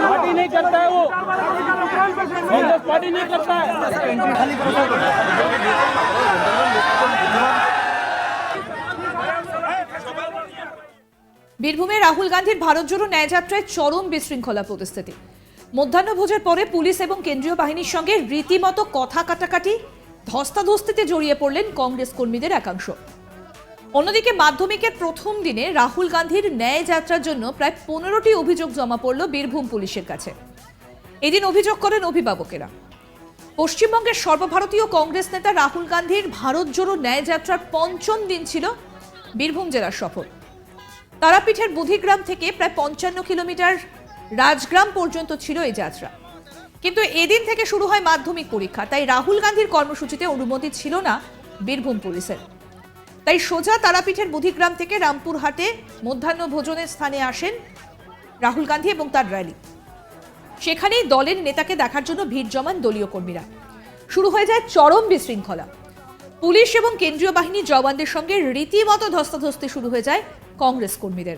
Party नहीं करता है वो कांग्रेस पार्टी नहीं करता है বীরভূমে রাহুল গান্ধীর ভারত জোড়ো ন্যায়যাত্রায় চরম বিশৃঙ্খলা পরিস্থিতি মধ্যাহ্নভোজের পরে পুলিশ এবং কেন্দ্রীয় বাহিনীর সঙ্গে রীতিমতো কথা কাটাকাটি ধস্তাধস্তিতে জড়িয়ে পড়লেন কংগ্রেস কর্মীদের একাংশ অন্যদিকে মাধ্যমিকের প্রথম দিনে রাহুল গান্ধীর ন্যায় যাত্রার জন্য প্রায় পনেরোটি অভিযোগ জমা পড়ল বীরভূম পুলিশের কাছে। এদিন অভিযোগ করেন অভিভাবকেরা। পশ্চিমবঙ্গের সর্বভারতীয় কংগ্রেস নেতা রাহুল গান্ধীর ভারত জোড়ো ন্যায় যাত্রার পঞ্চম দিন ছিল বীরভূম জেলার সফর। তারাপীঠের বুধিগ্রাম থেকে প্রায় পঞ্চান্ন কিলোমিটার রাজগ্রাম পর্যন্ত ছিল এই যাত্রা। কিন্তু এদিন থেকে শুরু হয় মাধ্যমিক পরীক্ষা, তাই রাহুল গান্ধীর কর্মসূচিতে অনুমতি ছিল না বীরভূম পুলিশের। তাই সোজা তারাপীঠের বুধিগ্রাম থেকে রামপুরহাটে মধ্যাহ্ন ভোজনের স্থানে আসেন রাহুল গান্ধী এবং তার র্যালি। সেখানেই দলের নেতাকে দেখার জন্য ভিড় জমান দলীয় কর্মীরা। শুরু হয়ে যায় চরম বিশৃঙ্খলা। পুলিশ এবং কেন্দ্রীয় বাহিনীর জওয়ানদের সঙ্গে রীতিমতো ধস্তাধস্তি শুরু হয়ে যায় কংগ্রেস কর্মীদের।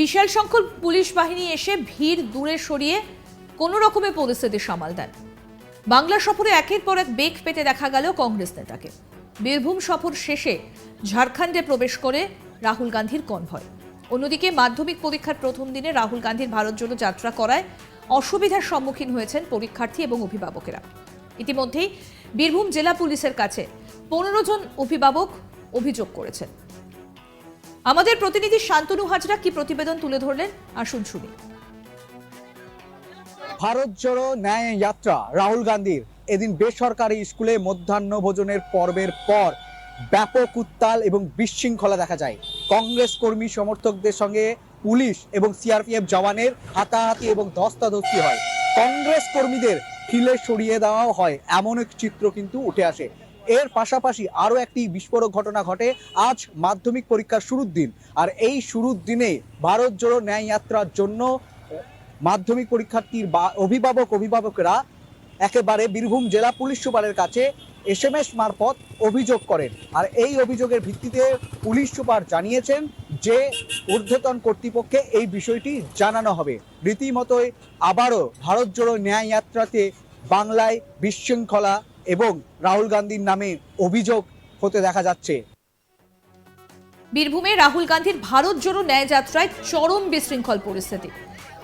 বিশাল সংখ্যক পুলিশ বাহিনী এসে ভিড় দূরে সরিয়ে কোনো রকমের পরিস্থিতি সামাল দেন। বাংলা সফরে একের পর এক বেগ পেতে দেখা গেল কংগ্রেস নেতাকে। বীরভূম সফর শেষে ঝাড়খণ্ডে প্রবেশ করে রাহুল গান্ধীর কনভয়। অন্যদিকে মাধ্যমিক পরীক্ষার প্রথম দিনে রাহুল গান্ধীর ভারত জোড়ো যাত্রা করায় অসুবিধার সম্মুখীন হয়েছেন পরীক্ষার্থী এবং অভিভাবকেরা। ইতিমধ্যেই বীরভূম জেলা পুলিশের কাছে পনেরো জন অভিভাবক অভিযোগ করেছেন। আমাদের প্রতিনিধি শান্তনু হাজরা কি প্রতিবেদন তুলে ধরলেন? আসুন শুনি। ভারত জোড়ো ন্যায় যাত্রা, রাহুল গান্ধীর। এদিন বেসরকারি স্কুলে মধ্যাহ্ন ভোজনের পর্বের পর ব্যাপক উত্তাল এবং বিশৃঙ্খলা দেখা যায়। কংগ্রেস কর্মী সমর্থকদের সঙ্গে পুলিশ এবং সিআরপিএফ জওয়ানের হাতাহাতি এবং ধস্তাধস্তি হয়। কংগ্রেস কর্মীদের ঠেলে সরিয়ে দেওয়াও হয়। এমন এক চিত্র কিন্তু উঠে আসে। এর পাশাপাশি আরও একটি বিস্ফোরক ঘটনা ঘটে আজ মাধ্যমিক পরীক্ষার শুরুর দিন। আর এই শুরুর দিনে ভারত জোড়ো ন্যায় যাত্রার জন্য মাধ্যমিক পরীক্ষার্থীর বা, অভিভাবক, অভিভাবকরা একেবারে বীরভূম জেলা পুলিশ সুপারের কাছে এস এম এস মারফত অভিযোগ করেন। আর এই অভিযোগের ভিত্তিতে পুলিশ সুপার জানিয়েছেন যে ঊর্ধ্বতন কর্তৃপক্ষে এই বিষয়টি জানানো হবে। রীতিমতোই আবারও ভারত জোড়ো ন্যায় যাত্রাতে বাংলায় বিশৃঙ্খলা এবং রাহুল গান্ধীর নামে অভিযোগ হতে দেখা যাচ্ছে। বীরভূমে রাহুল গান্ধীর ভারত জোড়ো ন্যায় যাত্রায় চরম বিশৃঙ্খল পরিস্থিতি।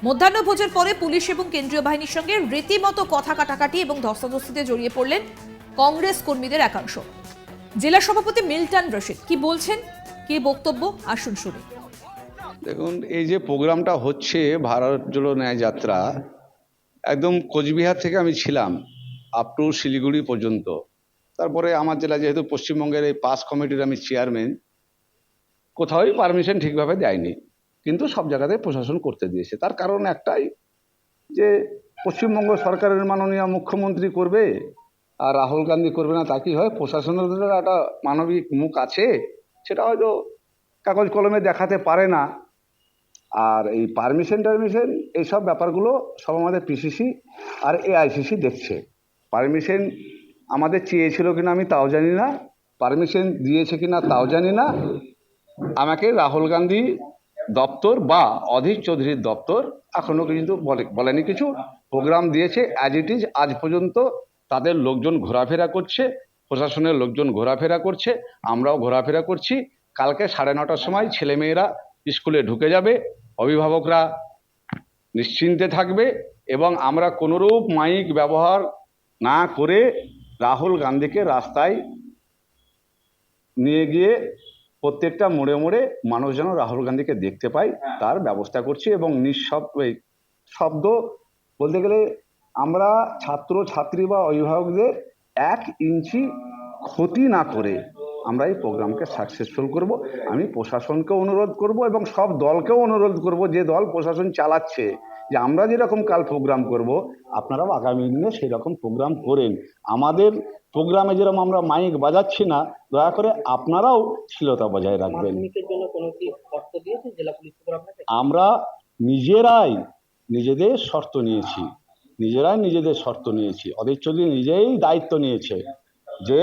মধ্যাহ্নভোজের পরে পুলিশ এবং কেন্দ্রীয় বাহিনীর সঙ্গে রীতিমতো কথা কাটাকাটি এবং ধস্তাধস্তিতে জড়িয়ে পড়লেন কংগ্রেস কর্মীদের একাংশ। জেলা সভাপতি মিল্টন রশিদ কি বলছেন? কি বক্তব্য? আসুন শুনি। দেখুন এই যে প্রোগ্রামটা হচ্ছে ভারত জোড়ো ন্যায় যাত্রা একদম কোচবিহার থেকে আমি ছিলাম। আপ টু শিলিগুড়ি পর্যন্ত। তারপরে আমার জেলা যেহেতু পশ্চিমবঙ্গের এই পাস কমিটির আমি চেয়ারম্যান কোথাওই পারমিশন ঠিকভাবে দেয়নি। কিন্তু সব জায়গাতে প্রশাসন করতে দিয়েছে। তার কারণ একটাই যে, পশ্চিমবঙ্গ সরকারের মাননীয় মুখ্যমন্ত্রী করবে আর রাহুল গান্ধী করবে না, তা কি হয়? প্রশাসনের একটা মানবিক মুখ আছে, সেটা হয়তো কাগজ কলমে দেখাতে পারে না। আর এই পারমিশন টারমিশন এইসব ব্যাপারগুলো সব আমাদের পিসিসি আর এআইসিসি দেখছে। পারমিশন আমাদের চেয়েছিল কিনা আমি তাও জানি না। পারমিশন দিয়েছে কিনা তাও জানি না। আমাকে রাহুল গান্ধী দপ্তর বা অধীর চৌধুরীর দপ্তর এখনও কিন্তু বলে- বলেনি কিছু। প্রোগ্রাম দিয়েছে অ্যাজ ইট ইজ আজ পর্যন্ত তাদের লোকজন ঘোরাফেরা করছে, প্রশাসনের লোকজন ঘোরাফেরা করছে, আমরাও ঘোরাফেরা করছি। কালকে সাড়ে নটার সময় ছেলেমেয়েরা স্কুলে ঢুকে যাবে, অভিভাবকরা নিশ্চিন্তে থাকবে এবং আমরা কোনোরূপ মাইক ব্যবহার না করে রাহুল গান্ধীকে রাস্তায় নিয়ে গিয়ে প্রত্যেকটা মোড়ে মোড়ে মানুষ যেন রাহুল গান্ধীকে দেখতে পায় তার ব্যবস্থা করছি এবং নিঃশব্দ ওই শব্দ বলতে গেলে আমরা ছাত্র ছাত্রী বা অভিভাবকদের এক ইঞ্চি ক্ষতি না করে আমরা এই প্রোগ্রামকে সাকসেসফুল করব। আমি প্রশাসনকেও অনুরোধ করব এবং সব দলকেও অনুরোধ করব যে দল প্রশাসন চালাচ্ছে যে আমরা যেরকম কাল প্রোগ্রাম করব আপনারাও আগামী দিনে সেই রকম প্রোগ্রাম করেন। আমাদের প্রোগ্রামে যেরকম আমরা মাইক বাজাচ্ছি না দয়া করে আপনারাও স্থিরতা বজায় রাখবেন। আমরা নিজেরাই নিজেদের শর্ত নিয়েছি। নিজেরাই নিজেদের শর্ত নিয়েছি। অধীর চৌধুরী নিজেই দায়িত্ব নিয়েছে যে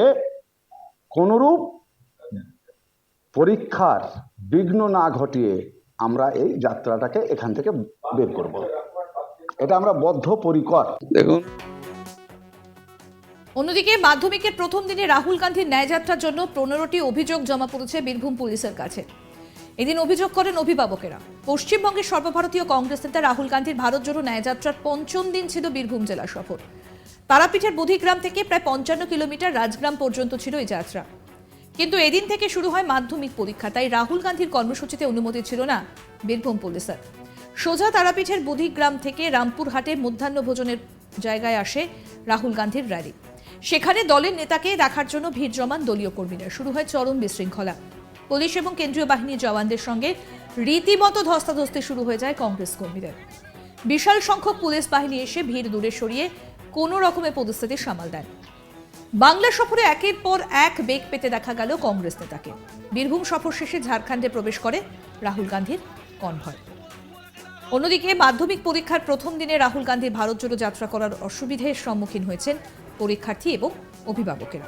কোনরূপ পরীক্ষার বিঘ্ন না ঘটিয়ে আমরা এই যাত্রাটাকে এখান থেকে বের করব। এটা আমরা বদ্ধপরিকর দেখুন। অন্যদিকে মাধ্যমিকের প্রথম দিনে রাহুল গান্ধীর ন্যায়যাত্রার জন্য পনেরোটি অভিযোগ জমা পড়েছে বীরভূম পুলিশের কাছে। এদিন অভিযোগ করেন অভিভাবকেরা। পশ্চিমবঙ্গের সর্বভারতীয় কংগ্রেস নেতা রাহুল গান্ধীর ভারত জোড়ো ন্যায়যাত্রার পঞ্চম দিন ছিল বীরভূম জেলা সফর। তারাপীঠের বুধিগ্রাম থেকে প্রায় পঞ্চান্ন কিলোমিটার রাজগ্রাম পর্যন্ত ছিল এই যাত্রা। কিন্তু এদিন থেকে শুরু হয় মাধ্যমিক পরীক্ষা, তাই রাহুল গান্ধীর কর্মসূচিতে অনুমতি ছিল না বীরভূম পুলিশের। সোজা তারাপীঠের বুধিগ্রাম থেকে রামপুরহাটে মধ্যাহ্ন ভোজনের জায়গায় আসে রাহুল গান্ধীর র্যালি। সেখানে দলের নেতাকে দেখার জন্য ভিড় জমান দলীয় কর্মীরা। শুরু হয় চরম বিশৃঙ্খলা। পুলিশ এবং কেন্দ্রীয় বাহিনীর জওয়ানদের সঙ্গে রীতিমতো ধস্তাধস্তি শুরু হয়ে যায় কংগ্রেস কর্মীদের। বিশাল সংখ্যক পুলিশ বাহিনী এসে ভিড় দূরে সরিয়ে কোনো রকমের পরিস্থিতি সামাল দেন বাংলা সফরে একের পর এক বেগ পেতে দেখা গেল কংগ্রেস নেতাকে বীরভূম সফর শেষে ঝাড়খণ্ডে প্রবেশ করে রাহুল গান্ধীর কনভয় অন্যদিকে মাধ্যমিক পরীক্ষার প্রথম দিনে রাহুল গান্ধী ভারত জোড়ো যাত্রা করার অসুবিধের সম্মুখীন হয়েছেন পরীক্ষার্থী এবং অভিভাবকেরা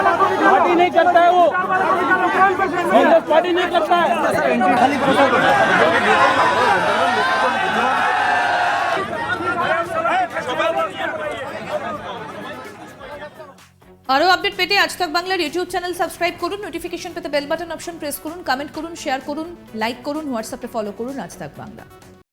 पार्टी नहीं करता है वो कांग्रेस पार्टी नहीं करता है আরও আপডেট পেতে আজ তাক বাংলার ইউটিউব চ্যানেল সাবস্ক্রাইব করুন নোটিফিকেশন পেতে বেল বাটন অপশন প্রেস করুন কমেন্ট করুন শেয়ার করুন লাইক করুন হোয়াটসঅ্যাপে ফলো করুন আজ তাক বাংলা